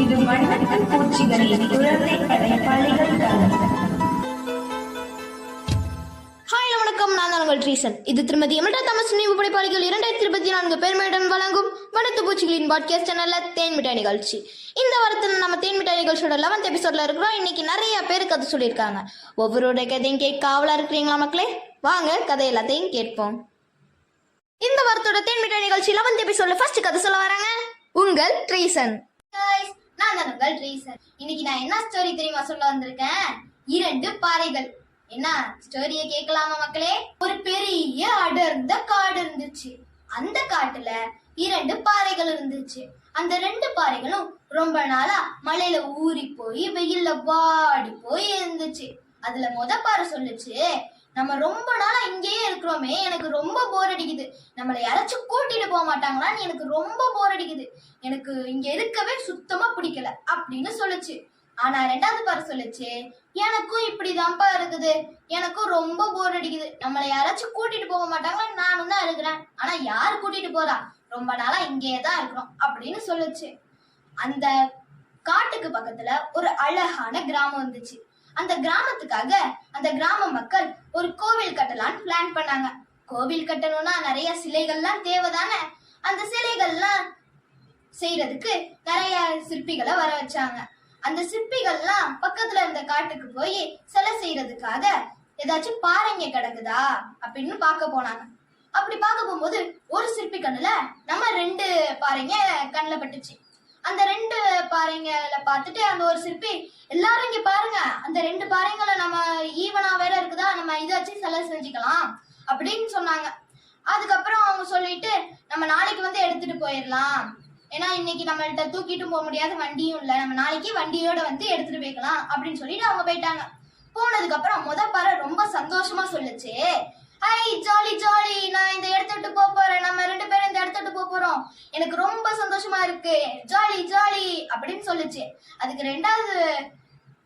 இது வண்ணத்து பூச்சிகளின் குழந்தை படைப்பாளிகள் காலம் ஹாய் வணக்கம். நான் தான் உங்கள் ட்ரீசன். இது திருமதி எமல்டா தாமஸ். நினைவு படைப்பாளிகள் இரண்டாயிரத்தி இருபத்தி நான்கு பெருமையுடன் வழங்கும் வனத்து பூச்சிகளின் பாட்காஸ்ட் சேனல்ல தேன் மிட்டாய் நிகழ்ச்சி. இந்த வாரத்தில் நம்ம தேன் மிட்டாய் நிகழ்ச்சியோட லெவன்த் எபிசோட்ல இருக்கிறோம். இன்னைக்கு நிறைய பேர் கதை சொல்லியிருக்காங்க. ஒவ்வொருடைய கதையும் கேட்க ஆவலா இருக்கிறீங்களா மக்களே? வாங்க கதை எல்லாத்தையும் கேட்போம். இந்த வாரத்தோட தேன் மிட்டாய் நிகழ்ச்சி லெவன்த் எபிசோட்ல ஃபர்ஸ்ட் கதை சொல்ல வராங்க உங்கள் ட்ரீசன். நான் தான் உங்கள் ட்ரீசன் இன்னைக்கு நான் என்ன ஸ்டோரி தெரியுமா சொல்ல வந்திருக்கேன்? இரண்டு பாறைகள். என்ன? ஸ்டோரிய கேட்கலாமா மக்களே? ஒரு பெரிய அடர்ந்த காடு இருந்துச்சு. அந்த காட்டுல இரண்டு பாறைகள் இருந்துச்சு. அந்த ரெண்டு பாறைகளும் ரொம்ப நாளா மழையில ஊறி போய் வெயில்ல வாடி போய் இருந்துச்சு. அதுல மொத பாறை சொல்லுச்சு நம்ம ரொம்ப நாளா இங்கேயே இருக்கிறோமே எனக்கு ரொம்ப போர் அடிக்குது. நம்மளை யாராச்சும் கூட்டிட்டு போக மாட்டாங்களான்னு எனக்கு ரொம்ப போர் அடிக்குது. எனக்கு இங்க இருக்கவே சுத்தமா பிடிக்கல அப்படின்னு சொல்லுச்சு. ஆனா ரெண்டாவது பாரு சொல்லுச்சு எனக்கும் இப்படிதான்ப்பா இருக்குது. எனக்கும் ரொம்ப போர் அடிக்குது. நம்மளை யாராச்சும் கூட்டிட்டு போக மாட்டாங்களான்னு நானும் தான் இருக்கிறேன். ஆனா யார் கூட்டிட்டு போறா? ரொம்ப நாளா இங்கேயே தான் இருக்கிறோம் அப்படின்னு சொல்லுச்சு. அந்த காட்டுக்கு பக்கத்துல ஒரு அழகான கிராமம் இருந்துச்சு அந்த கிராமத்துக்காக அந்த கிராம மக்கள் ஒரு கோவில் கட்டலான்னு பிளான் பண்ணாங்க. கோவில் கட்டணும்னா நிறைய சிலைகள்லாம் தேவைதானே? அந்த சிலைகள்லாம் செய்யறதுக்கு நிறைய சிற்பிகளை வர வச்சாங்க. அந்த சிற்பிகள்லாம் பக்கத்துல இருந்த காட்டுக்கு போய் சிலை செய்யறதுக்காக ஏதாச்சும் பாறைங்க கிடக்குதா அப்படின்னு பார்க்க போனாங்க. அப்படி பார்க்க போகும்போது ஒரு சிற்பி கண்ணுல நம்ம ரெண்டு பாறைங்க கண்ணில் பட்டுச்சு. அந்த ரெண்டு பாறைங்களை பார்த்துட்டு அந்த ஒரு சிற்பி எல்லாரும் இங்க பாருங்க அந்த ரெண்டு பாறைங்களை நம்ம ஈவனா வேற இருக்குதா? நம்ம இதை வச்சு சிலை செஞ்சுக்கலாம் அப்படின்னு சொன்னாங்க. அதுக்கப்புறம் அவங்க சொல்லிட்டு நம்ம நாளைக்கு வந்து எடுத்துட்டு போயிடலாம். ஏன்னா இன்னைக்கு நம்மள்கிட்ட தூக்கிட்டும் போக முடியாத வண்டியும் இல்லை. நம்ம நாளைக்கு வண்டியோட வந்து எடுத்துட்டு போய்க்கலாம் அப்படின்னு சொல்லிட்டு அவங்க போயிட்டாங்க. போனதுக்கு அப்புறம் முத பாறை ரொம்ப சந்தோஷமா சொல்லுச்சு. ஹாய் ஜாலி ஜாலி நான் இந்த இடத்த விட்டு போக போறேன். நம்ம ரெண்டு பேரும் இந்த இடத்த விட்டு போக போறோம். எனக்கு ரொம்ப சந்தோஷமா இருக்கு. ஜாலி ஜாலி அப்படின்னு சொல்லுச்சு. அதுக்கு ரெண்டாவது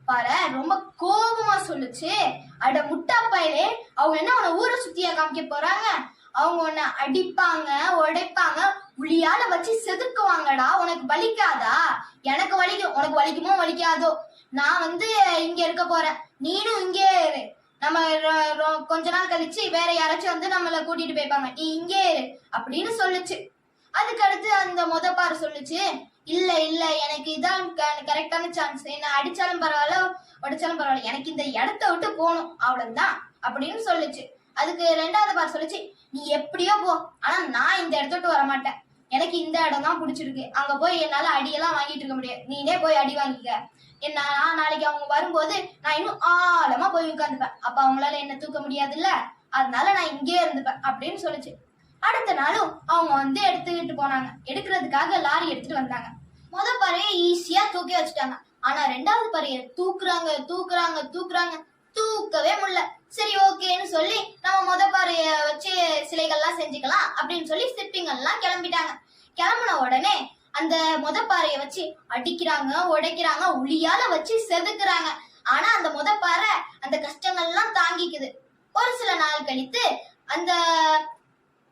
பாரு ரொம்ப கோபமா சொல்லுச்சு. அட முட்டா பயலே அவங்க என்ன உன்னை ஊரை சுத்தியா காமிக்க போறாங்க? அவங்க உன்னை அடிப்பாங்க உடைப்பாங்க உளியால வச்சு செதுக்குவாங்கடா. உனக்கு வலிக்காதா? எனக்கு வலிக்கும். உனக்கு வலிக்குமோ வலிக்காதோ? நான் வந்து இங்க இருக்க போறேன். நீனும் இங்கே இரு. நம்ம ரொ- ரொ- கொஞ்ச நாள் கழிச்சு வேற யாராச்சும் வந்து நம்மள கூட்டிட்டு போய்ப்பாங்க. நீ இங்கே இரு அப்படின்னு சொல்லுச்சு. அதுக்கு அடுத்து அந்த முத பாரு சொல்லுச்சு இல்ல இல்ல எனக்கு இதான் கரெக்டான சான்ஸ் என்ன அடிச்சாலும் பரவாயில்ல உடைச்சாலும் பரவாயில்ல. எனக்கு இந்த இடத்த விட்டு போகணும். அவ்வளவுதான் அப்படின்னு சொல்லுச்சு. அதுக்கு ரெண்டாவது பார் சொல்லுச்சு நீ எப்படியோ போ. ஆனா நான் இந்த இடத்த விட்டு வர மாட்டேன். எனக்கு இந்த இடம் தான் பிடிச்சிருக்கு. அங்க போய் என்னால அடியெல்லாம் வாங்கிட்டு இருக்க முடியாது. நீனே போய் அடி வாங்கிக்க. என்ன நான் நாளைக்கு அவங்க வரும்போது நான் இன்னும் ஆழமா போய் உட்காந்துப்பேன் அப்ப அவங்களால என்ன தூக்க முடியாதுல்ல? அதனால நான் இங்கேயே இருந்துப்பேன் அப்படின்னு சொல்லிச்சு. அடுத்த நாளும் அவங்க வந்து எடுத்துக்கிட்டு போனாங்க. எடுக்கிறதுக்காக லாரி எடுத்துட்டு வந்தாங்க. முத பாறையை ஈஸியா தூக்கி வச்சுட்டாங்க. ஆனா ரெண்டாவது பறைய தூக்குறாங்க தூக்குறாங்க தூக்குறாங்க. தூக்கவே முடியல. சரி ஓகேன்னு சொல்லி நம்ம முத பறைய வச்சு சிலைகள்லாம் செஞ்சுக்கலாம் அப்படின்னு சொல்லி சிற்பிங்கள்லாம் கிளம்பிட்டாங்க. கிளம்புன உடனே அந்த மொத பாறைய வச்சு அடிக்கிறாங்க உடைக்கிறாங்க உளியால வச்சு செதுக்குறாங்க. ஆனா அந்த மொத பாறை அந்த கஷ்டங்கள்லாம் தாங்கிக்குது. ஒரு சில நாள் கழித்து அந்த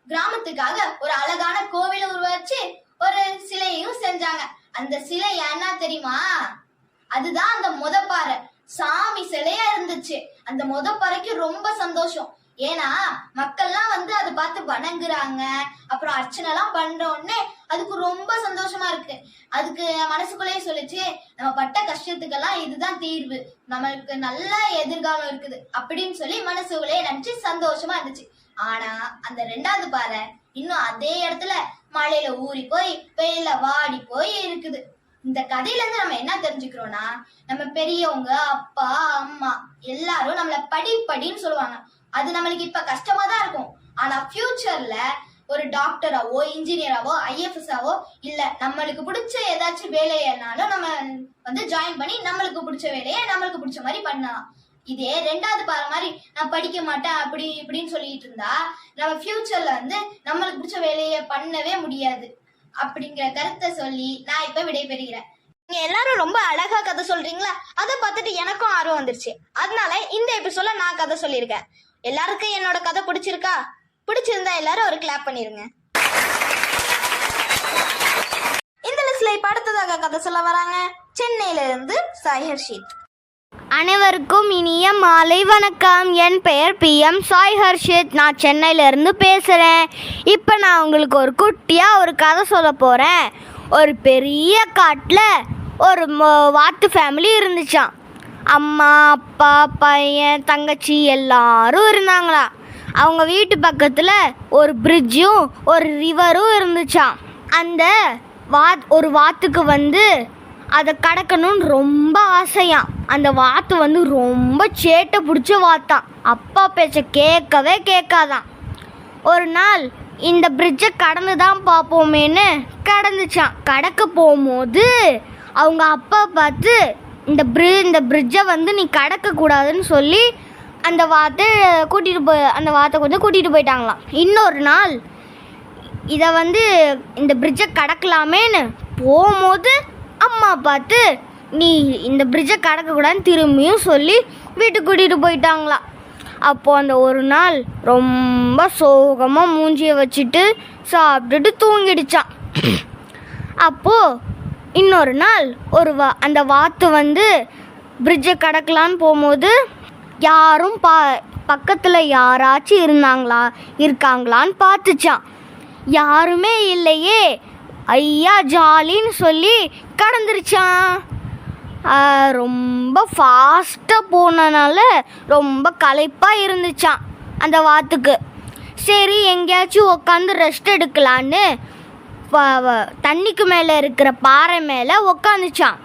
கிராமத்துக்காக ஒரு அழகான கோவிலை உருவாச்சு ஒரு சிலையையும் செஞ்சாங்க. அந்த சிலை என்ன தெரியுமா? அதுதான் அந்த மொத பாறை சாமி சிலையா இருந்துச்சு. அந்த மொத பாறைக்கு ரொம்ப சந்தோஷம். ஏன்னா மக்கள்லாம் வந்து அதை பார்த்து வணங்குறாங்க. அப்புறம் அர்ச்சனை எல்லாம் பண்ற உடனே அதுக்கு ரொம்ப சந்தோஷமா இருக்கு. அதுக்கு மனசுக்குள்ளேயே சொல்லுச்சு நம்ம பட்ட கஷ்டத்துக்கெல்லாம் இதுதான் தீர்வு. நம்மளுக்கு நல்ல எதிர்காலம் இருக்குது அப்படின்னு சொல்லி மனசுக்குள்ளேயே நினைச்சு சந்தோஷமா இருந்துச்சு. ஆனா அந்த ரெண்டாவது பாறை இன்னும் அதே இடத்துல மழையில ஊறி போய் வெயில வாடி போய் இருக்குது. இந்த கதையில இருந்து நம்ம என்ன தெரிஞ்சுக்கிறோம்னா நம்ம பெரியவங்க அப்பா அம்மா எல்லாரும் நம்மள படி படின்னு சொல்லுவாங்க. அது நம்மளுக்கு இப்ப கஷ்டமா தான் இருக்கும். ஆனா ஃபியூச்சர்ல ஒரு டாக்டராவோ இன்ஜினியராவோ ஐஎஃப்எஸ்ஆவோ இல்ல நம்மளுக்கு பிடிச்ச ஏதாச்சும் வேலையனாலும் நம்ம வந்து ஜாயின் பண்ணி நம்மளுக்கு பிடிச்ச வேலையை நம்மளுக்கு பிடிச்ச மாதிரி பண்ணலாம். இதே ரெண்டாவது பாரு மாதிரி நான் படிக்க மாட்டேன் அப்படி இப்படின்னு சொல்லிட்டு இருந்தா நம்ம ஃபியூச்சர்ல வந்து நம்மளுக்கு பிடிச்ச வேலையை பண்ணவே முடியாது. அப்படிங்கிற கருத்தை சொல்லி நான் இப்ப விடைபெறுகிறேன். நீங்க எல்லாரும் ரொம்ப அழகா கதை சொல்றீங்களா? அதை பார்த்துட்டு எனக்கும் ஆர்வம் வந்துருச்சு. அதனால இந்த எபிசோட நான் கதை சொல்லியிருக்கேன். எல்லாருக்கும் என்னோட கதை பிடிச்சிருக்கா? பிடிச்சிருந்தா எல்லாரும் ஒரு கிளாப் பண்ணிருங்க. இந்த லிஸ்ட்ல இப்ப அடுத்ததாக கதை சொல்ல வராங்க. சென்னையில இருந்து சாய் ஹர்ஷித் அனைவருக்கும் இனிய மாலை வணக்கம். என் பெயர் பி எம் சாய் ஹர்ஷித் நான் சென்னையிலேருந்து பேசுகிறேன் இப்போ நான் உங்களுக்கு ஒரு குட்டியாக ஒரு கதை சொல்ல போகிறேன் ஒரு பெரிய காட்டில் ஒரு வாத்து ஃபேமிலி இருந்துச்சாம். அம்மா அப்பா பையன் தங்கச்சி எல்லாரும் இருந்தாங்களா? அவங்க வீட்டு பக்கத்தில் ஒரு பிரிட்ஜும் ஒரு ரிவரும் இருந்துச்சாம் அந்த வாத் ஒரு வாத்துக்கு வந்து அதை கடக்கணும்னு ரொம்ப ஆசையாம். அந்த வாத்து வந்து ரொம்ப சேட்டை பிடிச்ச வாத்தான் அப்பா பேச்ச கேட்கவே கேட்காதான் ஒரு நாள் இந்த பிரிட்ஜை கடந்து தான் பார்ப்போமேன்னு கடந்துச்சான் கடக்க போகும்போது அவங்க அப்பா பார்த்து இந்த பிரி இந்த பிரிட்ஜை வந்து நீ கடக்கக்கூடாதுன்னு சொல்லி அந்த வாத்தை கூட்டிகிட்டு போய் அந்த வாத்தை கொஞ்சம் கூட்டிகிட்டு போயிட்டாங்களாம். இன்னொரு நாள் இதை வந்து இந்த பிரிட்ஜை கடக்கலாமேன்னு போகும்போது அம்மா பார்த்து நீ இந்த பிரிட்ஜை கடக்கக்கூடாதுன்னு திரும்பியும் சொல்லி வீட்டுக்கு கூட்டிகிட்டு போயிட்டாங்களாம். அப்போது அந்த ஒரு நாள் ரொம்ப சோகமாக மூஞ்சியை வச்சுட்டு சாப்பிட்டுட்டு தூங்கிடுச்சான் அப்போது இன்னொரு நாள் ஒரு வா அந்த வாத்து வந்து பிரிட்ஜை கடக்கலான்னு போகும்போது யாரும் பா பக்கத்தில் யாராச்சும் இருந்தாங்களா இருக்காங்களான்னு பார்த்துச்சான் யாருமே இல்லையே. ஐயா ஜாலின்னு சொல்லி கடந்துருச்சான் ரொம்ப ஃபாஸ்ட்டாக போனனால ரொம்ப களைப்பாக இருந்துச்சான் அந்த வாத்துக்கு. சரி எங்கேயாச்சும் உட்காந்து ரெஸ்ட் எடுக்கலான்னு தண்ணிக்கு மேலே இருக்கிற பாறை மேலே உக்காந்துச்சான்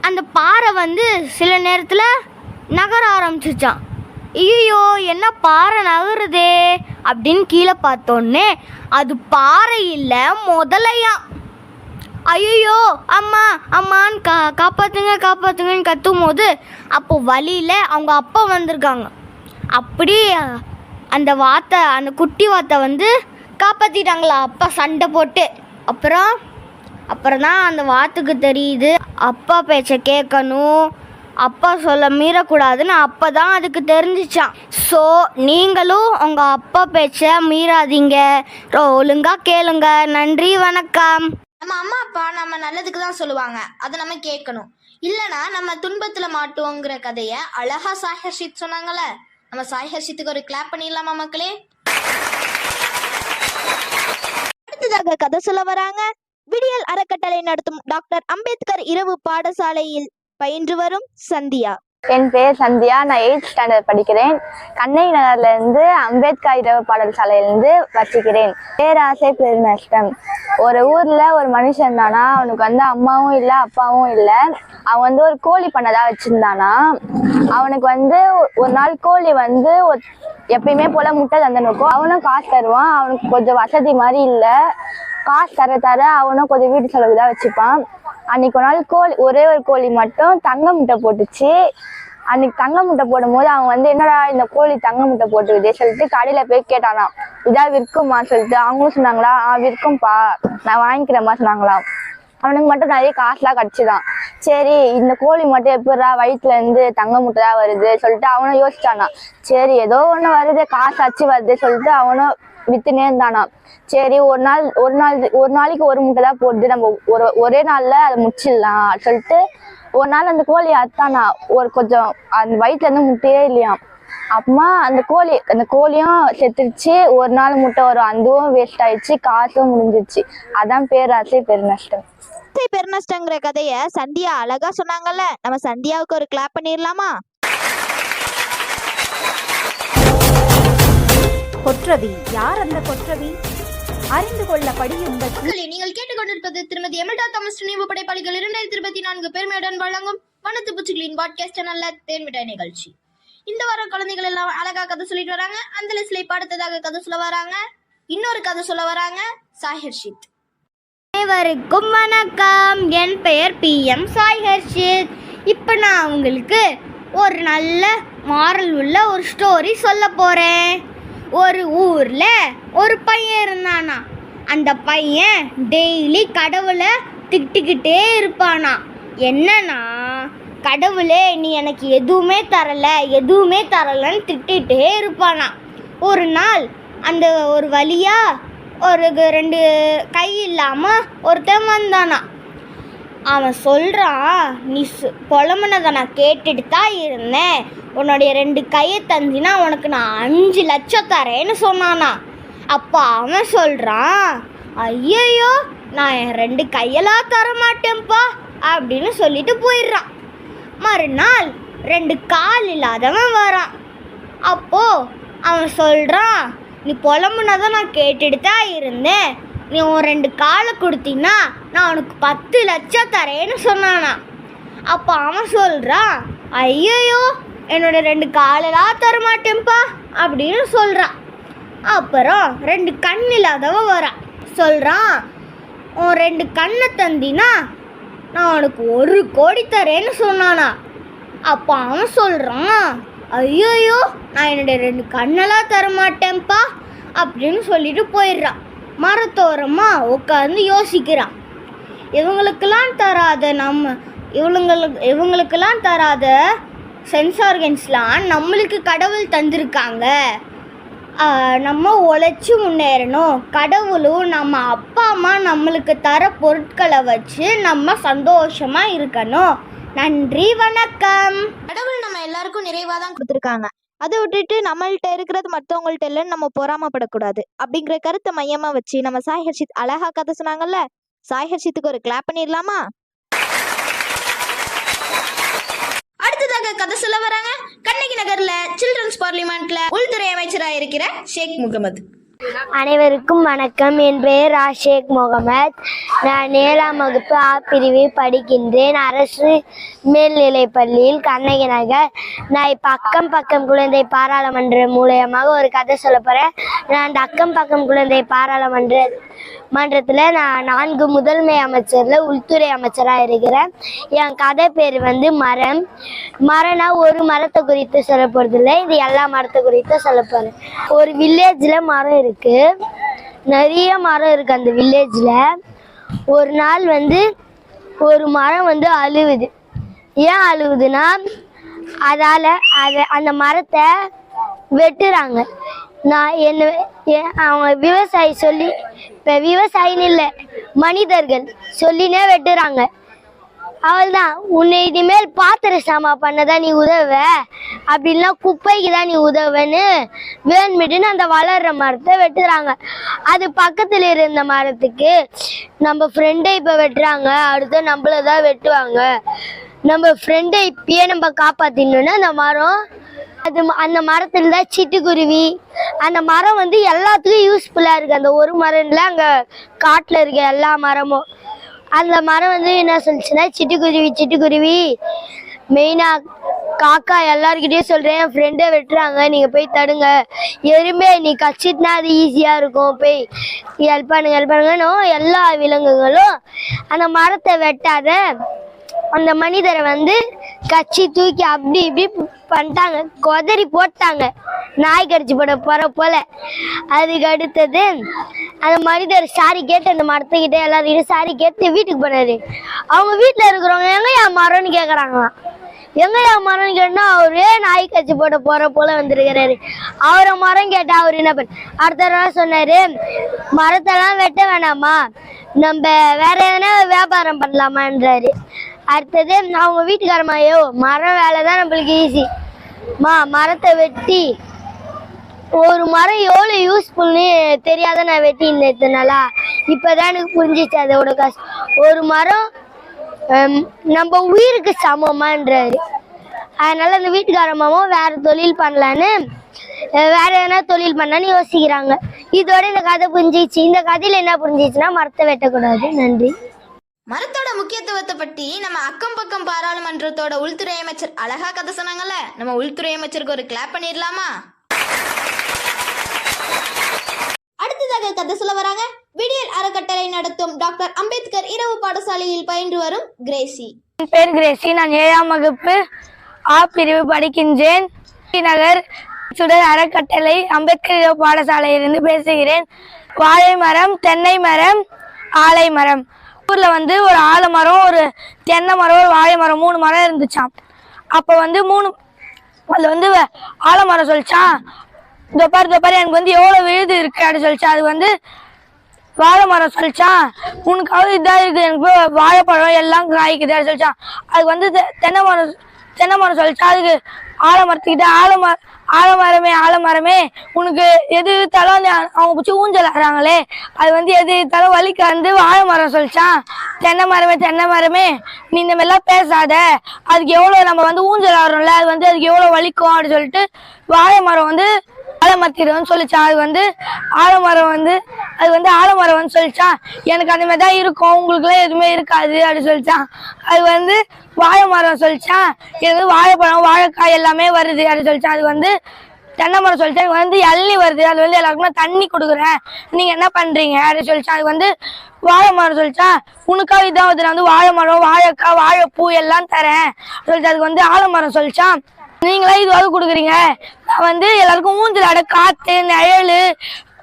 அந்த பாறை வந்து சில நேரத்தில் நகர ஆரம்பிச்சிச்சான் ஐயோ என்ன பாறை நகருதே அப்படின்னு கீழே பார்த்தோன்னே அது பாறை இல்லை முதலையா. ஐயோ அம்மா அம்மான்னு கா காப்பாற்றுங்க காப்பாற்றுங்கன்னு கத்தும் போது அப்போ வழியில் அவங்க அப்பா வந்திருக்காங்க. அப்படி அந்த வாத்தை அந்த குட்டி வாத்தை வந்து காப்பாற்றிட்டாங்களா அப்பா சண்டை போட்டு. அப்புறம் அப்புறம் தான் அந்த வாத்துக்கு தெரியுது. அப்பா பேச்சை கேட்கணும் அப்பா சொல்ல மீறக்கூடாதுன்னு அப்போ தான் அதுக்கு தெரிஞ்சிச்சான். ஸோ நீங்களும் உங்கள் அப்பா பேச்சை மீறாதீங்க. ஒழுங்காக கேளுங்க. நன்றி வணக்கம். நம்ம அம்மா அப்பா நம்ம நல்லதுக்கு தான் சொல்லுவாங்க. அதை நம்ம கேட்கணும். இல்லைனா நம்ம துன்பத்தில் மாட்டுவோங்கிற கதையை அழகா சாய் ஹர்ஷித் சொன்னாங்கல்ல? நம்ம சாய் ஹர்ஷித்துக்கு ஒரு கிளாப் பண்ணிடலாமா மக்களே? அடுத்ததாக கதை சொல்ல வராங்க. விடியல் அறக்கட்டளை நடத்தும் டாக்டர் அம்பேத்கர் இரவு பாடசாலையில் பயின்று வரும் சந்தியா. என் பேர் சந்தியா. நான் எயித் ஸ்டாண்டர்ட் படிக்கிறேன். கண்ணை நகர்லேருந்து அம்பேத்கர் இரவு பாடசாலையிலிருந்து வசிக்கிறேன். பேராசை பெருநஷ்டம். ஒரு ஊரில் ஒரு மனுஷன் தானா அவனுக்கு வந்து அம்மாவும் இல்லை அப்பாவும் இல்லை. அவன் வந்து ஒரு கோழி பண்ணதாக வச்சுருந்தானா அவனுக்கு வந்து ஒரு நாள் கோழி வந்து ஒரு- எப்பயுமே போல முட்டை தந்தனுக்கும் அவனும் காசு தருவான். அவனுக்கு கொஞ்சம் வசதி மாதிரி இல்லை. காசு தர தர அவனும் கொஞ்சம் வீட்டு செலவு தான் வச்சுப்பான். அன்னைக்கு ஒரு நாள் கோழி ஒரே ஒரு கோழி மட்டும் தங்க முட்டை போட்டுச்சு. அன்னைக்கு தங்க முட்டை போடும்போது அவன் வந்து என்னடா இந்த கோழி தங்க முட்டை போட்டுக்குதே சொல்லிட்டு கடையில போய் கேட்டானாம். இதா விற்கும்மா சொல்லிட்டு அவங்களும் சொன்னாங்களா ஆ விற்கும்பா நான் வாங்கிக்கிறேம்மா சொன்னாங்களாம். அவனுக்கு மட்டும் நிறைய காசுலாம் கிடச்சிதான். சரி இந்த கோழி மட்டும் எப்படிடா வயிற்றுல இருந்து தங்க முட்டை தான் வருது சொல்லிட்டு அவனும் யோசிச்சானா. சரி ஏதோ ஒன்று வருது காசு அச்சு வருது சொல்லிட்டு அவனும் வித்துனே இருந்தானா. சரி ஒரு நாள் ஒரு நாள் ஒரு நாளைக்கு ஒரு முட்டை தான் போடுது. நம்ம ஒரு ஒரே நாள்ல அதை முடிச்சிடலாம் சொல்லிட்டு ஒரு நாள் அந்த கோழி அத்தானா ஒரு கொஞ்சம் அந்த வயிற்றுல இருந்து முட்டையே இல்லையாம். அப்புறமா அந்த கோழி அந்த கோழியும் செத்துருச்சு. ஒரு நாள் முட்டை வரும். அதுவும் வேஸ்ட் ஆயிடுச்சு. காசும் முடிஞ்சிருச்சு. அதான் பேராசை பெருநஷ்டம் ஆசை பெருநஷ்டங்கிற கதைய சந்தியா அழகா சொன்னாங்கல்ல. நம்ம சந்தியாவுக்கு ஒரு கிளாப் பண்ணிடலாமா கொற்றவி யார் அந்த கொற்றவி? அறிந்து கொள்ள படியுங்கள். மக்களே நீங்கள் கேட்டுக்கொண்டிருப்பது திருமதி எமில்டா தாமஸ் நினைவு படைப்பாளிகள் இரண்டாயிரத்தி இருபத்தி நான்கு பெருமையுடன் வழங்கும் வனத்து பூச்சிகளின் பாட்காஸ்ட் சேனல்ல தேன்மிட்டாய் நிகழ்ச்சி. இந்த வாரம் குழந்தைகள் எல்லாம் அழகா கதை சொல்லிட்டு வராங்க. அந்த லிஸ்ட்ல இப்ப அடுத்ததாக கதை சொல்ல வராங்க. இன்னொரு கதை சொல்ல வராங்க சாய் ஹர்ஷித் அனைவருக்கும் வணக்கம். என் பெயர் பி. எம். சாய் ஹர்ஷித் இப்போ நான் உங்களுக்கு ஒரு நல்ல மாரல் உள்ள ஒரு ஸ்டோரி சொல்ல போகிறேன் ஒரு ஊரில் ஒரு பையன் இருந்தானா? அந்த பையன் டெய்லி கடவுளை திட்டிக்கிட்டே இருப்பானா? என்னன்னா கடவுளே நீ எனக்கு எதுவுமே தரலை எதுவுமே தரலைன்னு திட்டிகிட்டே இருப்பானா? ஒரு நாள் அந்த ஒரு வழியாக ஒரு ரெண்டு கை இல்லாமல் ஒருத்தன் வந்தானா? அவன் சொல்கிறான் நீ புலம்புனதை நான் கேட்டுட்டு தான் இருந்தேன். உன்னுடைய ரெண்டு கையை தந்தினா உனக்கு நான் அஞ்சு லட்சம் தரேன்னு சொன்னானா? அப்போ அவன் சொல்கிறான் ஐயையோ நான் என் ரெண்டு கையெல்லாம் தர மாட்டேன்ப்பா அப்படின்னு சொல்லிட்டு போயிடுறான். மறுநாள் ரெண்டு கால் இல்லாதவன் வரான். அப்போ அவன் சொல்கிறான் நீ புலம்புனதை நான் கேட்டுட்டு தான் இருந்தேன். நீ உன் ரெண்டு காலை கொடுத்தீங்கன்னா நான் உனக்கு பத்து லட்சம் தரேன்னு சொன்னானா. அப்போ அவன் சொல்கிறான் ஐயோ என்னோட ரெண்டு காலெல்லாம் தரமாட்டேன்ப்பா அப்படின்னு சொல்கிறான் அப்புறம் ரெண்டு கண் இல்லாதவ வரான். சொல்கிறான் உன் ரெண்டு கண்ணை தந்தினா நான் உனக்கு ஒரு கோடி தரேன்னு சொன்னானா. அப்போ அவன் சொல்கிறான் ஐயோயோ நான் என்னுடைய ரெண்டு கண்ணெல்லாம் தர மாட்டேன்ப்பா அப்படின்னு சொல்லிட்டு போயிடுறான் மரத்தோரமாக உட்காந்து யோசிக்கிறான் இவங்களுக்கெல்லாம் தராத நம்ம இவங்களுக்கு இவங்களுக்கெல்லாம் தராத சென்ஸ் ஆர்கன்ஸ்லாம் நம்மளுக்கு கடவுள் தந்திருக்காங்க. நம்ம உழைச்சி முன்னேறணும். கடவுளும் நம்ம அப்பா அம்மா நம்மளுக்கு தர பொருட்களை வச்சு நம்ம சந்தோஷமாக இருக்கணும். நன்றி வணக்கம். கடவுள் நம்ம எல்லாருக்கும் நிறைவாக தான் கொடுத்துருக்காங்க. அதை விட்டுட்டு நம்மள்ட்ட இருக்கிறது மற்றவங்கள்ட்ட இல்லைன்னு நம்ம பொறாமப்படக்கூடாது. அப்படிங்கிற கருத்தை மையமா வச்சு நம்ம சாய் ஹர்ஷித் அழகா கதை சொன்னாங்கல்ல? சாய் ஹர்ஷித்துக்கு ஒரு கிளாப் பண்ணிடலாமா? அடுத்ததாக கதை சொல்ல வராங்க. கண்ணகி நகர்ல சில்ட்ரன்ஸ் பார்லிமெண்ட்ல உள்துறை அமைச்சராக இருக்கிற ஷேக் முகமது. அனைவருக்கும் வணக்கம். என் பெயர் ராஷேக் முகமது. நான் ஏழாம் வகுப்பு ஆ பிரிவில் படிக்கின்றேன். அரசு மேல்நிலை பள்ளியில் கண்ணகி நகர் நான் இப்போ அக்கம் பக்கம் குழந்தை பாராளுமன்ற மூலியமாக ஒரு கதை சொல்ல போகிறேன் நான் அந்த அக்கம் பக்கம் குழந்தை பாராளுமன்ற மன்றத்தில் நான் நான்கு முதன்மை அமைச்சரில் உள்துறை அமைச்சராக இருக்கிறேன். என் கதை பேர் வந்து மரம். மரம்னா ஒரு மரத்தை குறித்து சொல்ல போகிறதில்ல இது எல்லா மரத்தை குறித்து சொல்ல போகிறேன் ஒரு வில்லேஜில் மரம் இருக்குது நிறைய மரம் இருக்குது அந்த வில்லேஜில் ஒரு நாள் வந்து ஒரு மரம் வந்து அழுவுது. ஏன் அழுவுதுன்னா அதால் அதை அந்த மரத்தை வெட்டுறாங்க. நான் என்ன அவங்க விவசாயி சொல்லி இப்போ விவசாயின்னு இல்லை மனிதர்கள் சொல்லினே வெட்டுறாங்க. அவள்தான் உன்னை இனிமேல் பாத்திர சாமா பண்ணதான் நீ உதவ அப்படின்னா குப்பைக்கு தான் நீ உதவன்னு வேண்மிட்டுன்னு அந்த வளர்ற மரத்தை வெட்டுறாங்க. அது பக்கத்தில் இருந்த மரத்துக்கு நம்ம ஃப்ரெண்டை இப்போ வெட்டுறாங்க. அடுத்து நம்மள தான் வெட்டுவாங்க. நம்ம ஃப்ரெண்டை இப்பயே நம்ம காப்பாத்தினோன்னா அந்த மரம் அது ம- அந்த மரத்துல தான் சிட்டுக்குருவி. அந்த மரம் வந்து எல்லாத்துக்கும் யூஸ்ஃபுல்லாக இருக்குது அந்த ஒரு மரம் இல்லை அங்கே காட்டில் இருக்க எல்லா மரமும். அந்த மரம் வந்து என்ன சொல்லுச்சுன்னா சிட்டுக்குருவி சிட்டுக்குருவி. மெயினாக காக்கா எல்லாருக்கிட்டயும் சொல்கிறேன் என் ஃப்ரெண்டை வெட்டுறாங்க நீங்கள் போய் தடுங்க. எறும்பே நீ கச்சிட்டுனா அது ஈஸியாக இருக்கும். போய் ஹெல்ப் பண்ணுங்க ஹெல்ப் பண்ணுங்கன்னு எல்லா விலங்குகளும் அந்த மரத்தை வெட்டாத அந்த மனிதரை வந்து கச்சி தூக்கி அப்படி இப்படி பண்ணிட்டாங்க. கொதறி போட்டாங்க. நாய் கடிச்சு போட போற போல. அதுக்கு அடுத்தது அந்த மனிதர் சாரி கேட்டு அந்த மரத்துக்கிட்ட எல்லாருக்கிட்ட சாரி கேட்டு வீட்டுக்கு போனாரு. அவங்க வீட்டில் இருக்கிறவங்க எங்க என் மரம்னு கேட்குறாங்களாம் எங்க என் மரம்னு கேட்டா அவரே நாய் கட்சி போட போற போல வந்திருக்கிறாரு. அவரை மரம் கேட்டா அவர் என்ன பண்ண அடுத்த நாள் சொன்னாரு மரத்தெல்லாம் வெட்ட வேணாமா? நம்ம வேற எதனா வியாபாரம் பண்ணலாமான்றாரு. அடுத்தது அவங்க வீட்டுக்காரம்மா வீட்டுக்காரமாயோ மரம் வேலை தான் நம்மளுக்கு ஈஸி மா மரத்தை வெட்டி ஒரு மரம் எவ்வளோ யூஸ்ஃபுல்னு தெரியாத நான் வெட்டி இந்த இத்தனை நாளா. இப்போதான் எனக்கு புரிஞ்சிச்சு அதோட கஷ்டம் ஒரு மரம் நம்ம உயிருக்கு சமமான்றாரு. அதனால அந்த வீட்டுக்காரம்மாவும் வேற தொழில் பண்ணலான்னு வேறு வேற எதனா தொழில் பண்ணலான்னு யோசிக்கிறாங்க. இதோட இந்த கதை புரிஞ்சிச்சு. இந்த கதையில என்ன புரிஞ்சிச்சுன்னா மரத்தை வெட்டக்கூடாது. நன்றி. மரத்தோட முக்கியத்துவத்தை பற்றி நம்ம அக்கம் பக்கம் பாராளுமன்றத்தோட உள்துறை அமைச்சர் அழகா கதை சொன்னாங்கல்ல? நம்ம உள்துறை அமைச்சருக்கு ஒரு கிளாப் பண்ணிடலாமா? அடுத்ததாக கதை சொல்ல வராங்க. விடியல் அறக்கட்டளை நடத்தும் டாக்டர் அம்பேத்கர் இரவு பாடசாலையில் பயின்று வரும் கிரேசி. என் பேர் கிரேசி. நான் ஏழாம் வகுப்பு ஆ பிரிவு படிக்கின்றேன். நகர் சுடர் அறக்கட்டளை அம்பேத்கர் இரவு பாடசாலையிலிருந்து பேசுகிறேன். வாழை மரம் தென்னை மரம் ஆலை மரம். ஊர்ல வந்து ஒரு ஆலமரம் ஒரு தென்னை மரம் ஒரு வாழை மரம் மூணு மரம் இருந்துச்சாம். அப்போ வந்து மூணு அதில் வந்து வ- ஆலமரம் சொல்லிச்சான் இந்த பாரு எனக்கு வந்து எவ்வளோ விழுது இருக்கு அப்படின்னு சொல்லிச்சா? அது வந்து வாழை மரம் சொல்லிச்சான் உனக்காவது இதாக இருக்குது எனக்கு போய் வாழைப்பழம் எல்லாம் காய்க்குது அப்படின்னு சொல்லிச்சான் அதுக்கு வந்து தெ- தென்னை மரம் தென்னை மரம் சொல்லிச்சா? அதுக்கு ஆலமரத்துக்கிட்ட ஆலமரம் ஆலமரமே ஆலமரமே. உனக்கு எது தலை வந்து அவங்க பிடிச்சி ஊஞ்சல் ஆடுறாங்களே அது வந்து எது தலை வலிக்கு வந்து வாழை மரம் சொல்லிச்சான். தென்னை மரமே தென்னை மரமே. நீ இந்த மாதிரிலாம் பேசாத. அதுக்கு எவ்வளோ நம்ம வந்து ஊஞ்சல் ஆடுறோம்ல அது வந்து அதுக்கு எவ்வளோ வலிக்கும் அப்படின்னு சொல்லிட்டு வாழை மரம் வந்து ஆலமரத்திடுன்னு சொல்லிச்சான் அது வந்து ஆலமரம் வந்து அது வந்து ஆலமரம் வந்து சொல்லிச்சான் எனக்கு அந்த மாதிரி தான் இருக்கும். உங்களுக்குலாம் எதுவுமே இருக்காது அப்படின்னு சொல்லிச்சான் அது வந்து வாழை மரம் சொல்லிச்சான் இது வாழைப்பழம் வாழைக்காய் எல்லாமே வருது அப்படின்னு சொல்லிச்சான் அது வந்து தென்னை மரம் சொல்லிச்சா? அது வந்து எள்ளி வருது. அது வந்து எல்லாருக்குமே தண்ணி கொடுக்குறேன். நீங்க என்ன பண்றீங்க அப்படின்னு சொல்லிச்சா? அது வந்து வாழை மரம் சொல்லிச்சா? உனக்காக இதான் வந்து நான் வந்து வாழை மரம் வாழைக்காய் வாழைப்பூ எல்லாம் தரேன். சொல்லிச்சு? அதுக்கு வந்து ஆலமரம் சொல்லிச்சான் நீங்களா இதுவாக கொடுக்குறீங்க. நான் வந்து எல்லாருக்கும் ஊஞ்சல் ஆட காத்து நிழல்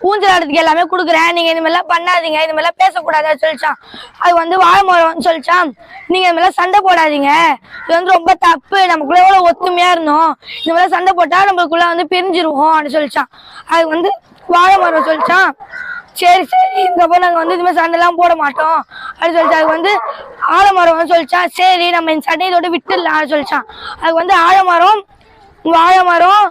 ஊஞ்சல் ஆடுறதுக்கு எல்லாமே கொடுக்குறேன். நீங்க இந்த மாதிரிலாம் பண்ணாதீங்க. இந்த மாதிரிலாம் பேசக்கூடாதுன்னு சொல்லிச்சான். அது வந்து வாழை மரம் சொல்லிச்சான். நீங்க இந்த மாதிரிலாம் சண்டை போடாதீங்க. இது வந்து ரொம்ப தப்பு. நமக்குள்ள எவ்வளவு ஒத்துமையா இருந்தோம். இந்த மாதிரிலாம் சண்டை போட்டா நம்மளுக்குள்ள வந்து பிரிஞ்சிருவோம் அப்படின்னு சொல்லிச்சான். அது வந்து வாழை மரம் சொல்லிச்சான். சரி சரி இதுக்கப்புறம் நாங்கள் வந்து இதுமாதிரி சண்டைலாம் போட மாட்டோம். அப்படின்னு சொல்லிச்சு. அதுக்கு வந்து ஆழமரம் சொல்லிச்சான் சரி நம்ம இந்த சண்டையை விட்டுடலாம்னு விட்டுடலாம் சொல்லிச்சான் அதுக்கு வந்து ஆழமரம் வாழைமரம்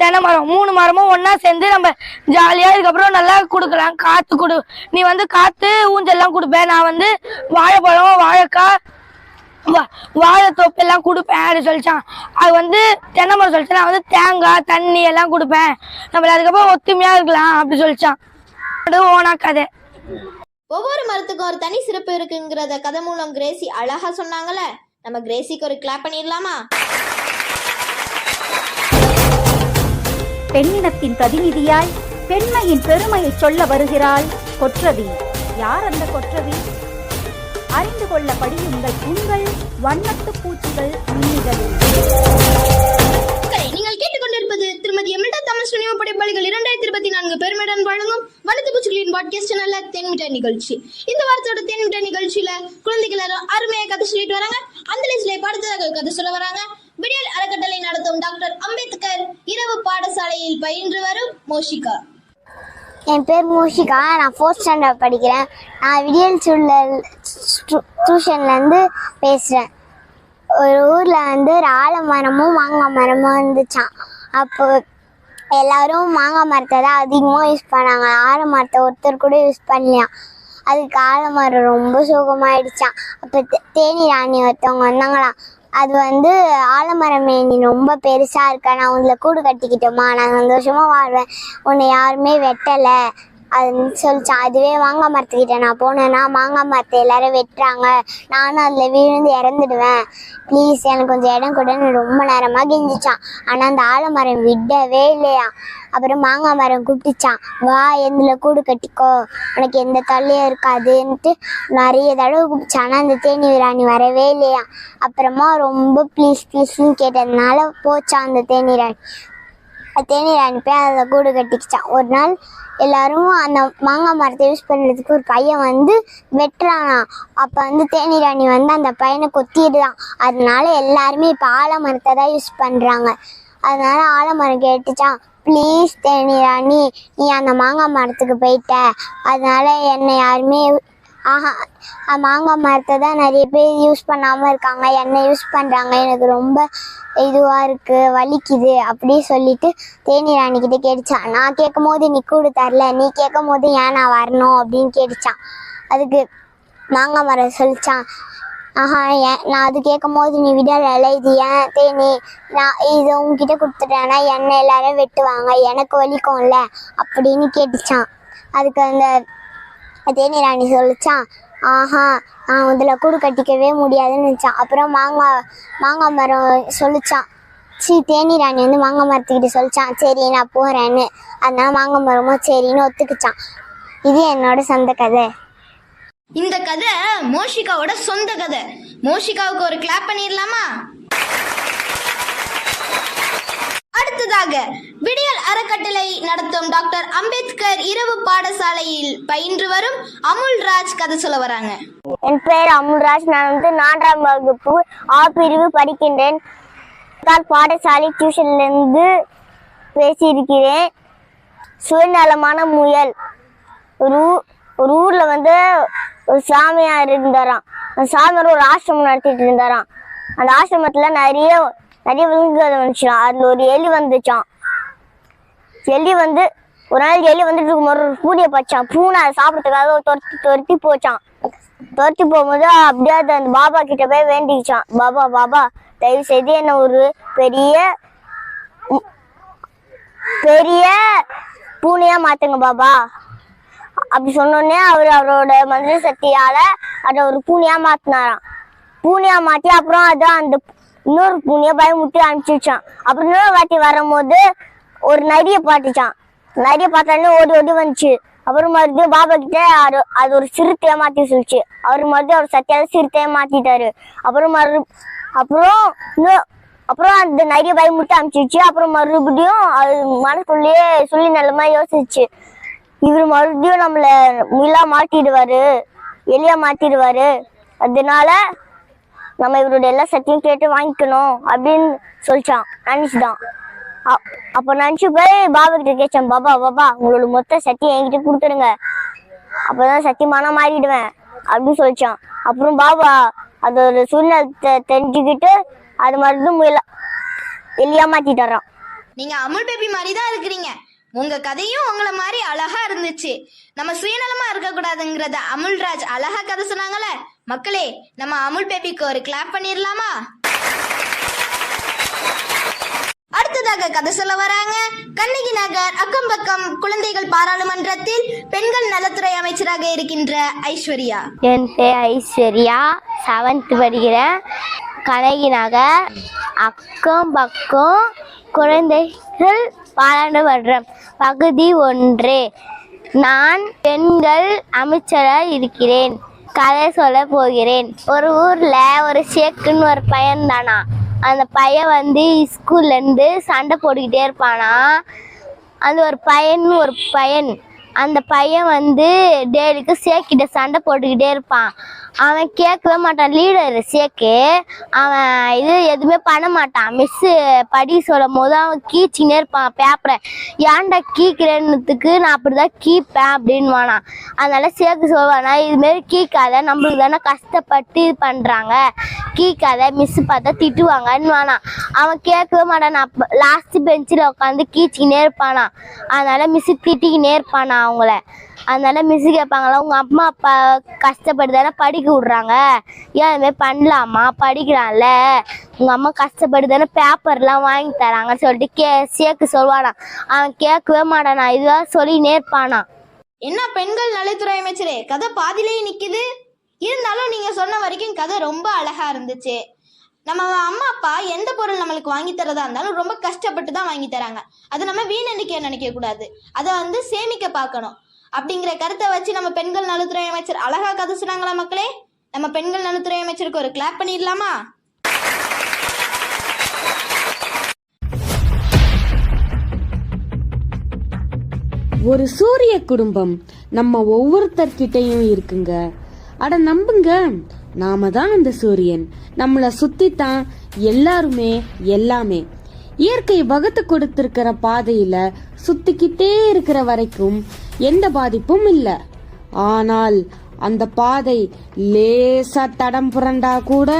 தென்னை மரம். மூணு மரமும் ஒன்னா சேர்ந்து நம்ம ஜாலியா இதுக்கப்புறம் நல்லா கொடுக்கலாம். காத்து கொடு. நீ வந்து காத்து ஊஞ்சல்லாம் கொடுப்ப. நான் வந்து வாழைப்பழம் வாழைக்காய் வா- வாழைத்தோப்பு எல்லாம் கொடுப்பேன் அப்படின்னு சொல்லிச்சான். அது வந்து தென்னை மரம் சொல்லிச்சு. நான் வந்து தேங்காய் தண்ணி எல்லாம் கொடுப்பேன். நம்ம அதுக்கப்புறம் ஒத்துமையா இருக்கலாம் அப்படி சொல்லிச்சான். அது ஓனா கதை. ஒவ்வொரு மரத்துக்கும் ஒரு தனி சிறப்பு இருக்குங்கிறத கதை மூலம் கிரேசி அழகா சொன்னாங்கல்ல? நம்ம கிரேசிக்கு ஒரு கிளாப் பண்ணிடலாமா? பெண்ணினத்தின் பிரதிநிதியாய் பெண்மையின் பெருமையை சொல்ல வருகிறாள் கொற்றவி. யார் அந்த கொற்றவி? அறிந்து கொள்ள படியுங்கள் உங்கள் வண்ணத்து பூச்சிகள் நீங்கள் கேட்டுக்கொண்டிருப்பது திருமதி எமிட்டா தமிழ் சினிமா படைப்பாளிகள் இரண்டாயிரத்தி இருபத்தி நான்கு பெருமிடன் வழங்கும் வனத்து பூச்சிகளின் பாட்காஸ்ட் நல்ல தென்மிட்டாய் நிகழ்ச்சி. இந்த வாரத்தோட தென்மிட்டாய் நிகழ்ச்சியில குழந்தைகள் எல்லாரும் அருமையா கதை சொல்லிட்டு வராங்க. அந்த லிஸ்ட்ல படுத்ததாக கதை சொல்ல வராங்க. விடியல் அறக்கட்டளை நடத்தும் டாக்டர் அம்பேத்கர் இரவு பாடசாலையில் பயின்று வரும் மோஷிகா. என் பேர் மூஷிகா. நான் ஃபோர்த் ஸ்டாண்டர்ட் படிக்கிறேன். நான் விடியல் சூழல் டியூஷன்லேருந்து பேசுகிறேன் ஒரு ஊரில் வந்து ஒரு ஆலமரமும் மாங்காய் மரமும் இருந்துச்சான் அப்போ எல்லோரும் மாங்காய் மரத்தை தான் அதிகமாக யூஸ் பண்ணாங்க. ஆலமரத்தை ஒருத்தர் கூட யூஸ் பண்ணலையாம் அதுக்கு ஆலமரம் ரொம்ப சோகமாயிடுச்சான் அப்போ தேனி ராணி ஒருத்தவங்க வந்தாங்களாம் அது வந்து ஆலமரம் மேனி ரொம்ப பெருசாக இருக்க. நான் உங்களை கூடு கட்டிக்கிட்டோமா? நான் சந்தோஷமாக வாழ்வேன். உன்னை யாருமே வெட்டலை. அதுன்னு சொல்லிச்சான் அதுவே மாங்காய் மரத்துக்கிட்ட நான் போனேன்னா மாங்காய் மரத்தை எல்லாரும் வெட்டுறாங்க. நானும் அதில் விழுந்து இறந்துடுவேன். ப்ளீஸ் எனக்கு கொஞ்சம் இடம் கொடுன்னு ரொம்ப நேரமாக கெஞ்சிச்சான். ஆனால் அந்த ஆலமரம் விடவே இல்லையா? அப்புறம் மாங்காய் மரம் கூப்பிட்டுச்சான் வா எந்தில் கூடு கட்டிக்கோ. உனக்கு எந்த தொல்லையும் இருக்காதுன்ட்டு நிறைய தடவை கூப்பிடுச்சான் ஆனால் அந்த தேனி ராணி வரவே இல்லையா? அப்புறமா ரொம்ப ப்ளீஸ் ப்ளீஸ்ன்னு கேட்டதுனால போச்சான் அந்த தேனி ராணி தேனி ராணி போய் அதில் கூடு கட்டிக்கிச்சான் ஒரு நாள் எல்லாரும் அந்த மாங்காய் மரத்தை யூஸ் பண்ணுறதுக்கு ஒரு பையன் வந்து வெட்டுறானா அப்போ வந்து தேனி ராணி வந்து அந்த பையனை கொத்திடுதான். அதனால எல்லாருமே இப்போ ஆலமரத்தை தான் யூஸ் பண்ணுறாங்க அதனால ஆலமரம் கேட்டுச்சான் ப்ளீஸ் தேனி ராணி நீ அந்த மாங்காய் மரத்துக்கு போயிட்ட. அதனால என்னை யாருமே ஆஹா மாங்காய் மரத்தை தான் நிறைய பேர் யூஸ் பண்ணாமல் இருக்காங்க. என்னை யூஸ் பண்ணுறாங்க எனக்கு ரொம்ப இதுவாக இருக்குது வலிக்குது அப்படி சொல்லிட்டு தேனி ராணிக்கிட்ட கேட்டுச்சான். நான் கேட்கும் போது நீ கூடு தரல. நீ கேட்கும் போது ஏன் நான் வரணும் அப்படின்னு கேட்டுச்சான். அதுக்கு மாங்காய் மரம் சொல்லிச்சான். ஆஹா ஏன் நான் அது கேட்கும் போது நீ விடலை இது ஏன் தேனி நான் இதை உங்ககிட்ட கொடுத்துட்டேன்னா என்னை எல்லாரும் வெட்டுவாங்க எனக்கு வலிக்கும்ல அப்படின்னு கேட்டுச்சான். அதுக்கு அந்த தேனி ராணி சொல்லிச்சான் ஆஹா நான் இதில் கூடு கட்டிக்கவே முடியாதுன்னு நினச்சான். அப்புறம் மாங்காய் மாங்காய் மரம் சொல்லிச்சான். சி தேனி ராணி வந்து மாங்காய் மரத்துக்கிட்ட சொல்லிச்சான் சரி நான் போகிறேன்னு அதனால மாங்காய் மரமும் சரின்னு ஒத்துக்கிச்சான். இது என்னோட சொந்த கதை. இந்த கதை மோஷிகாவோட சொந்த கதை. மோஷிகாவுக்கு ஒரு கிளாப் பண்ணிடலாமா? அடுத்ததாக விடியல் அறக்கட்டளை நடத்தும் டாக்டர் அம்பேத்கர் இரவு பாடசாலையில் பயின்று வரும் அமுல்ராஜ் கதை சொல்ல வராங்க. என் பெயர் அமுல்ராஜ். நான் வந்து நான்காம் வகுப்பு ஆ பிரிவு படிக்கின்றேன். நான் பாடசாலை டியூஷன்லேருந்து பேசியிருக்கிறேன். சுயநலமான முயல். ஒரு ஊ ஒரு ஊர்ல வந்து ஒரு சாமியார் இருந்தாராம். அந்த சாமியார் ஒரு ஆசிரமம் நடத்திட்டு இருந்தாராம். அந்த ஆசிரமத்துல நிறைய நிறைய விலங்குகள் வந்துச்சான் அதுல ஒரு எலி வந்துச்சான் எலி வந்து ஒரு நாள் எலி வந்துட்டு இருக்கும்போது ஒரு பூனையை பச்சான் பூனை அதை சாப்பிட்றதுக்காக துரத்தி துரத்தி போச்சான் துரத்தி போகும்போது அப்படியே அது அந்த பாபா கிட்ட போய் வேண்டிக்கிச்சான் பாபா பாபா தயவு செய்து என்ன ஒரு பெரிய பெரிய பூனையா மாத்துங்க பாபா. அப்படி சொன்னோடனே அவர் அவரோட மந்திர சக்தியால அதை ஒரு பூனையா மாத்தினாராம். பூனையா மாத்தி அப்புறம் அது அந்த இன்னொரு பூனையை பயமுட்டி அனுப்பிச்சிச்சான் அப்புறம் இன்னொரு வாட்டி வரும்போது ஒரு நரியை பாட்டுச்சான் நரியை பார்த்தாலே ஓடி ஓடி வந்துச்சு. அப்புறம் மறுபடியும் பாபா கிட்ட அது அது ஒரு சிறுத்தையா மாத்தி சொல்லிச்சு. அவர் மறுபடியும் அவர் சத்தியால சிறுத்தையா மாத்திட்டாரு. அப்புறம் மறு அப்புறம் இன்னும் அப்புறம் அந்த நிறைய பயமுட்டு அனுப்பிச்சிச்சு அப்புறம் மறுபடியும் அது மனசுக்குள்ளேயே சொல்லி நல்லமா யோசிச்சு. இவர் மறுபடியும் நம்மள முயலா மாட்டிடுவாரு எலியா மாட்டிடுவாரு அதனால நம்ம இவரோட எல்லா சத்தியும் கேட்டு வாங்கிக்கணும் அப்படின்னு சொல்லிச்சான். நினச்சிதான் அப்போ நினச்சி போய் பாபா கிட்ட கேட்டேன் பாபா பாபா உங்களோட மொத்த சத்தியம் என்கிட்ட கொடுத்துருங்க. அப்போதான் சத்தியமான மாறிடுவேன் அப்படின்னு சொல்லிச்சான். அப்புறம் பாபா அதோட சூழ்நிலை தெரிஞ்சுக்கிட்டு அது மறுபடியும் முயலா எலியா மாத்திட்டாராம். நீங்க அமுல் பேபி மாதிரி தான் இருக்கிறீங்க. உங்க கதையும் உங்களை மாதிரி அழகா இருந்துச்சு. நம்ம சுயநலமா இருக்க கூடாதுங்கிறத அமுல்ராஜ் அழகா கதை சொன்னாங்கல்ல? மக்களே நம்ம அமுல் பேபிக்கு ஒரு கிளாப் பண்ணிடலாமா? அடுத்ததாக கதை சொல்ல வராங்க கண்ணகி நகர் அக்கம் பக்கம் குழந்தைகள் பாராளுமன்றத்தில் பெண்கள் நலத்துறை அமைச்சராக இருக்கின்ற ஐஸ்வர்யா. என் பேர் ஐஸ்வர்யா. செவன்த் படிக்கிறேன். கண்ணகி நகர் அக்கம் பக்கம் குழந்தைகள் பாராளுமன்றம் பகுதி ஒன்று. நான் பெண்கள் அமைச்சராக இருக்கிறேன். கதை சொல்ல போகிறேன். ஒரு ஊரில் ஒரு ஷேக்குன்னு ஒரு பையன் தானா அந்த பையன் வந்து ஸ்கூல்லேருந்து சண்டை போட்டுக்கிட்டே இருப்பானா. அந்த ஒரு பையன் ஒரு பையன். அந்த பையன் வந்து டேலிக்கு சேக்கிட்ட சண்டை போட்டுக்கிட்டே இருப்பான். அவன் கேட்கவே மாட்டான். லீடர் சேக்கு. அவன் இது எதுவுமே பண்ண மாட்டான். மிஸ்ஸு படி சொல்லும் போது அவன் கீச்சினே இருப்பான். பேப்பரை ஏன்டா கீக்கிறேன்னுத்துக்கு நான் அப்படிதான் கீப்பேன் அப்படின்னு வானான் அதனால சேக்கு சொல்லுவானா இதுமாரி கீக்காத நம்மளுக்கு தானே கஷ்டப்பட்டு இது பண்ணுறாங்க கீக்காத மிஸ் பார்த்தா திட்டுவாங்கன்னு வானான் அவன் கேட்கவே மாட்டான். அப்போ லாஸ்ட் பெஞ்சில் உட்காந்து கீச்சிக்கினே இருப்பானா. அதனால மிஸ் திட்டிக்கினே இருப்பானா அவங்கள. அதனால மிஸ் கேட்பாங்களா உங்கள் அம்மா அப்பா கஷ்டப்படுதானே படிக்க விடுறாங்க. ஏன் இதுமாதிரி பண்ணலாமா? படிக்கிறான்ல. உங்கள் அம்மா கஷ்டப்பட்டு தானே பேப்பர்லாம் வாங்கி தராங்கன்னு சொல்லிட்டு கே சேர்க்க சொல்லுவானா. அவன் கேட்கவே மாட்டானா. இதுதான் சொல்லினே இருப்பானா. என்ன பெண்கள் நலத்துறை அமைச்சரே? கதை பாதிலேயே நிற்கிது இருந்தாலும் நீங்கள் சொன்ன வரைக்கும் கதை ரொம்ப அழகாக இருந்துச்சு. நம்ம அம்மா அப்பா எந்த பொருள் நம்மளுக்கு வாங்கி தரதா இருந்தாலும் ரொம்ப கஷ்டப்பட்டு தான் வாங்கி தராங்க. அதை நம்ம வீணடிக்க நினைக்க கூடாது. அதை வந்து சேமிக்க பார்க்கணும். அப்படிங்கிற கருத்தை வச்சு நம்ம பெண்கள் நலத்துறை அமைச்சர் அழகா கதை சொன்னாங்களா மக்களே? நம்ம பெண்கள் நலத்துறை அமைச்சருக்கு ஒரு கிளாப் பண்ணிடலாமா? ஒரு சூரிய குடும்பம் நம்ம ஒவ்வொருத்தர்கிட்டையும் இருக்குங்க. அட நம்புங்க. நாம தான் அந்த சூரியன். நம்மளை சுத்தி தான் எல்லாருமே எல்லாமே. இயற்கை வகுத்து கொடுத்திருக்கிற பாதையில சுத்திக்கிட்டே இருக்கிற வரைக்கும் எந்த பாதிப்பும் இல்ல. ஆனால் அந்த பாதை லேசா தடம் புரண்டா கூட.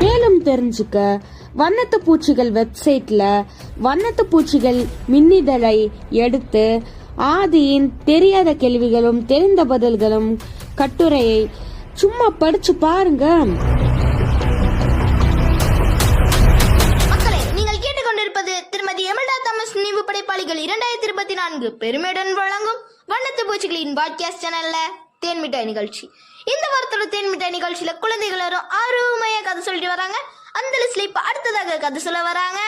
மேலும் தெரிஞ்சுக்க வண்ணத்து பூச்சிகள் வெப்சைட்ல வண்ணத்து பூச்சிகள் மின்னிதழை எடுத்து ஆதியின் தெரியாத கேள்விகளும் தெரிந்த பதில்களும் கட்டுரையை சும்மா படிச்சு பாருங்க. மக்களை நீங்கள் கேட்டுக்கொண்டிருப்பது திருமதி எமல்டா தாமஸ் நினைவு படைப்பாளிகள் இரண்டாயிரத்தி இருபத்தி நான்கு பெருமையுடன் வழங்கும் வண்ணத்து பூச்சிகளின் பாட்காஸ்ட் சேனல்ல தேன்மிட்டாய் நிகழ்ச்சி. இந்த வாரத்தோட தேன்மிட்டாய் நிகழ்ச்சியில குழந்தைகள் எல்லாரும் அருமையா கதை சொல்லிட்டு வராங்க. அந்த லிஸ்ட்ல இப்ப அடுத்ததாக கதை சொல்ல வராங்க.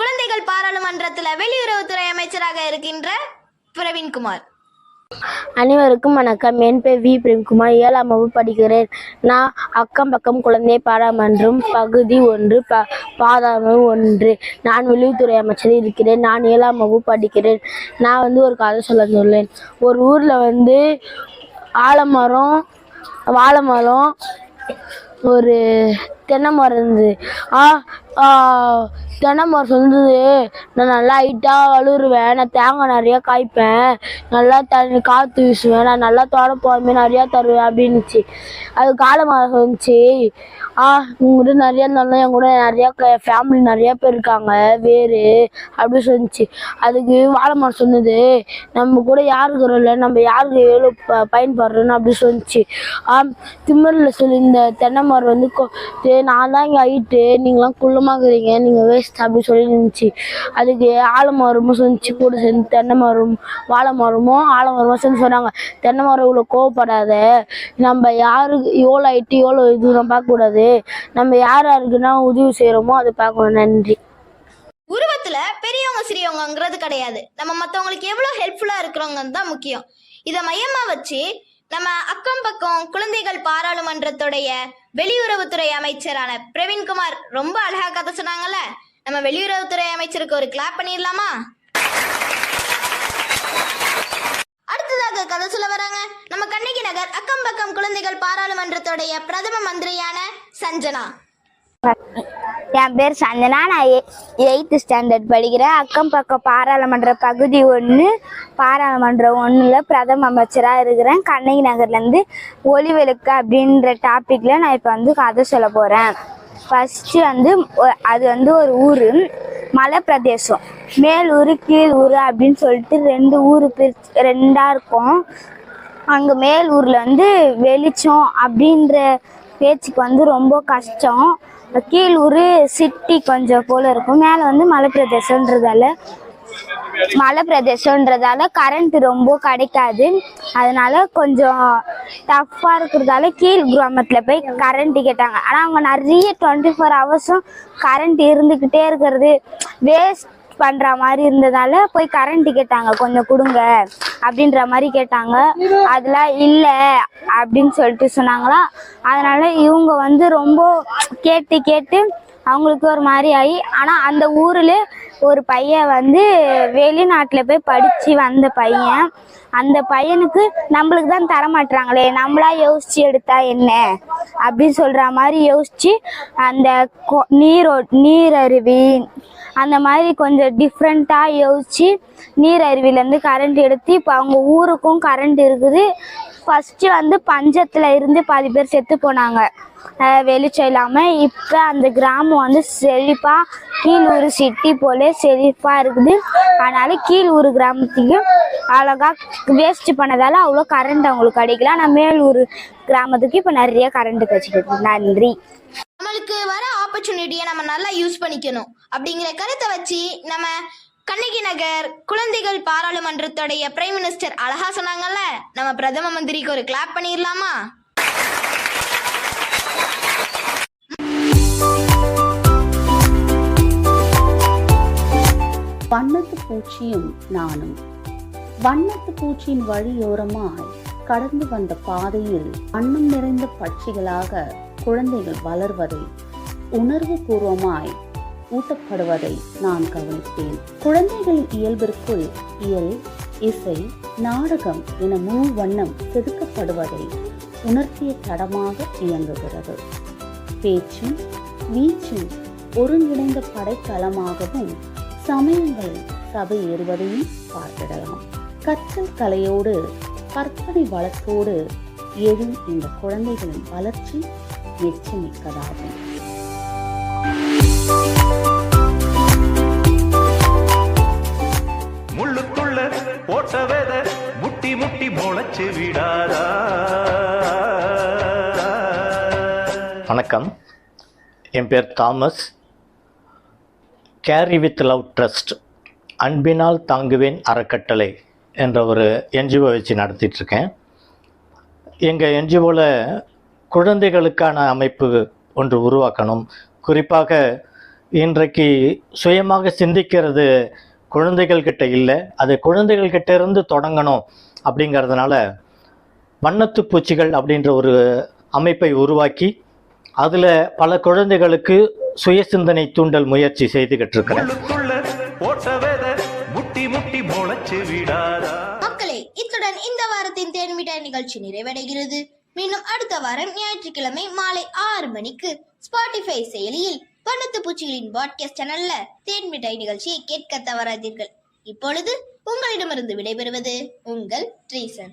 குழந்தைகள் பாராளுமன்றத்தில் வெளியுறவுத்துறை அமைச்சராக இருக்கின்ற பிரவீன்குமார். அனைவருக்கும் வணக்கம். என் பேர் வி. பிரேம்குமார் ஏழாம் வகுப்பு படிக்கிறேன். நான் அக்கம் பக்கம் குழந்தை பாராமன்றம் பகுதி ஒன்று ப பாதாளம் ஒன்று. நான் வெளியுறவுத்துறை அமைச்சர் இருக்கிறேன். நான் ஏழாம் வகுப்பு படிக்கிறேன். நான் வந்து ஒரு கதை சொல்ல சொல்லேன் ஒரு ஊரில் வந்து ஆலமரம் வாழை மரம் ஒரு தென்னை மரம் இருந்தது. ஆ தென்னைமரம் தென்னை மரம் நான் நல்லா ஹைட்டாக வளருவேன் நான் தேங்காய் நிறையா காய்ப்பேன் நல்லா தண்ணி காற்று வீசுவேன் நான் நல்லா தொடப்போமே நிறையா தருவேன் அப்படின்னுச்சு. அது காளை மரம் ஆ உங்ககிட்ட நிறையா இருந்தாலும் என் கூட நிறையா ஃபேமிலி நிறையா பேர் இருக்காங்க வேறு அப்படி சொல்லுச்சு. அதுக்கு வாழை மரம் சொன்னது நம்ம கூட யார் இல்லை நம்ம யாருக்கு எவ்வளோ ப பயன்படுறோன்னு அப்படி சொல்லிச்சு. ஆ திம்மரில் சொல்லி இந்த தென்னை மரம் வந்து நான் தான் இங்கே ஹைட்டு நீங்களாம் குள்ளமாக்குறீங்க நீங்கள் வேஸ்ட் அப்படின்னு சொல்லி இருந்துச்சு. அதுக்கு ஆலமரமும் சொன்னிச்சு கூட சேர்ந்து தென்னை மரம் வாழை மரமும் ஆலமரமும் சேர்ந்து சொன்னாங்க. தென்னை மரம் இவ்வளோ கோவப்படாத. நம்ம யாருக்கு எவ்வளோ ஹைட்டு எவ்வளோ இது நம்ம பார்க்கக்கூடாது. நம்ம யார் யாருக்குன்னா உதவி செய்கிறோமோ அதை பார்க்கணும். நன்றி. உருவத்துல பெரியவங்க சிறியவங்கங்கிறது கிடையாது. நம்ம மற்றவங்களுக்கு எவ்வளோ ஹெல்ப்ஃபுல்லாக இருக்கிறவங்கன்னு தான் முக்கியம். இதை மையமா வச்சு நம்ம அக்கம் பக்கம் குழந்தைகள் பாராளுமன்றத்துடைய வெளியுறவுத்துறை அமைச்சரான பிரவீன்குமார் ரொம்ப அழகா கதை சொன்னாங்கல்ல. நம்ம வெளியுறவுத்துறை அமைச்சருக்கு ஒரு கிளாப் பண்ணிடலாமா? அடுத்ததாக கதை சொல்ல வராங்க. நம்ம கண்ணகி நகர் அக்கம் பக்கம் குழந்தைகள் பாராளுமன்றத்துடைய பிரதம மந்திரியான சஞ்சனா. என் பேர் சந்தனா. நான் எயித்து ஸ்டாண்டர்ட் படிக்கிறேன். அக்கம் பக்கம் பாராளுமன்ற பகுதி ஒன்று பாராளுமன்றம் ஒன்றில் பிரதம அமைச்சராக இருக்கிறேன். கண்ணகி நகர்லேருந்து ஒளிவிளக்கு அப்படின்ற டாப்பிக்கில் நான் இப்போ வந்து கதை சொல்ல போகிறேன் ஃபஸ்ட்டு வந்து அது வந்து ஒரு ஊர் மலை பிரதேசம் மேலூர் கீழ் ஊர் அப்படின்னு சொல்லிட்டு ரெண்டு ஊர் பிரிச்சு ரெண்டாக இருக்கும். அங்கே மேல் ஊரில் வந்து வெளிச்சம் அப்படின்ற பேச்சுக்கு வந்து ரொம்ப கஷ்டம். கீழ் ஊர் சிட்டி கொஞ்சம் போல் இருக்கும். மேலே வந்து மலை பிரதேசன்றதால மலை பிரதேசன்றதால கரண்ட் ரொம்ப கிடைக்காது. அதனால கொஞ்சம் டஃப்பாக இருக்கிறதால கீழ் கிராமத்தில் போய் கரண்ட் கேட்டாங்க. ஆனால் அவங்க நிறைய டுவெண்ட்டி ஃபோர் ஹவர்ஸும் கரண்ட் இருந்துக்கிட்டே இருக்கிறது. வேஸ்ட் பண்ணுற மாதிரி இருந்ததால போய் கரண்ட் கேட்டாங்க கொஞ்சம் கொடுங்க அப்படின்ற மாதிரி கேட்டாங்க. அதெல்லாம் இல்லை அப்படின்னு சொல்லிட்டு சொன்னாங்களா. அதனால இவங்க வந்து ரொம்ப கேட்டு கேட்டு அவங்களுக்கு ஒரு மாதிரி ஆகி ஆனால் அந்த ஊரில் ஒரு பையன் வந்து வெளிநாட்டில் போய் படித்து வந்த பையன். அந்த பையனுக்கு நம்மளுக்கு தான் தரமாட்டுறாங்களே நம்மளா யோசிச்சு எடுத்தா என்ன? அப்படின்னு சொல்கிற மாதிரி யோசிச்சு அந்த கொ- நீரோ நீரருவி அந்த மாதிரி கொஞ்சம் டிஃப்ரெண்ட்டாக யோசிச்சு நீரருவிலேருந்து கரண்ட் எடுத்து இப்போ அவங்க ஊருக்கும் கரண்ட் இருக்குது. ஃபஸ்ட்டு வந்து பஞ்சத்தில் இருந்து பாதி பேர் செத்து போனாங்க. வெளிச்சம் இல்லாமல் இப்போ அந்த கிராமம் வந்து செழிப்பாக கீழூர் சிட்டி போல செழிப்பாக இருக்குது. அதனால கீழூர் கிராமத்துக்கு அழகாக வேஸ்ட் பண்ணதால் அவ்வளோ கரண்ட் அவங்களுக்கு கிடைக்கல. ஆனால் மேலூர் கிராமத்துக்கு இப்போ நிறைய கரண்ட் கிடைச்சிருக்கு. நன்றி. நம்மளுக்கு வர ஆப்பர்ச்சுனிட்டியை நம்ம நல்லா யூஸ் பண்ணிக்கணும். அப்படிங்கிற கருத்தை வச்சு நம்ம கண்ணகி நகர் குழந்தைகள் பாராளுமன்றத்துடைய பிரைம் மினிஸ்டர் அழகா சொன்னாங்கல்ல நம்ம பிரதம மந்திரிக்கு ஒரு கிளாப் பண்ணிடலாமா? வண்ணத்து பூச்சியும் நானும். வண்ணத்து பூச்சியின் வழியோரமாய் கடந்து வந்த பாதையில் வண்ணம் நிறைந்த பட்சிகளாக குழந்தைகள் வளர்வதை உணர்வு பூர்வமாய் ஊட்டப்படுவதை நான் கவனித்தேன். குழந்தைகளின் இயல்பிற்குள் இயல் இசை நாடகம் என முழு வண்ணம் செதுக்கப்படுவதை உணர்த்திய தடமாக இயங்குகிறது. பேச்சும் வீச்சும் ஒருங்கிணைந்த படைத்தளமாகவும் சமயங்கள் சபை ஏறுவதையும் பார்த்திடலாம். கற்றல் கலையோடு கற்பனை வளத்தோடு எழும் இந்த குழந்தைகளின் வளர்ச்சி மெச்சமிக்கதாகும் முள்ளுக்குள்ள போட்ட முட்டி முட்டி முளைச்சு விடாதா. வணக்கம். என் பேர் Thomas. Carry with love trust அன்பினால் தாங்குவேன் அறக்கட்டளை என்ற ஒரு என்ஜிஓ வச்சு நடத்திட்டுருக்கேன். எங்கள் என்ஜிஓவில் குழந்தைகளுக்கான அமைப்பு ஒன்று உருவாக்கணும். குறிப்பாக இன்றைக்கு சுயமாக சிந்திக்கிறது குழந்தைகள் கிட்ட இல்லை. அது குழந்தைகள் கிட்ட இருந்து தொடங்கணும் அப்படிங்கிறதுனால வண்ணத்து பூச்சிகள் அப்படின்ற ஒரு அமைப்பை உருவாக்கி அதில் பல குழந்தைகளுக்கு சுய சிந்தனை தூண்டல் முயற்சி செய்துகிட்டு இருக்கிறேன். மக்களே இத்துடன் இந்த வாரத்தின் தேன்மிட்டாய் நிகழ்ச்சி நிறைவடைகிறது. மீண்டும் அடுத்த வாரம் ஞாயிற்றுக்கிழமை மாலை ஆறு மணிக்கு ஸ்பாட்டிஃபை செயலியில் வண்ணத்து பூச்சிகளின் பாட்காஸ்ட் சேனல்ல தேன் மிட்டாய் நிகழ்ச்சியை கேட்க தவறாதீர்கள். இப்பொழுது உங்களிடமிருந்து விடைபெறுவது உங்கள் ட்ரீசன்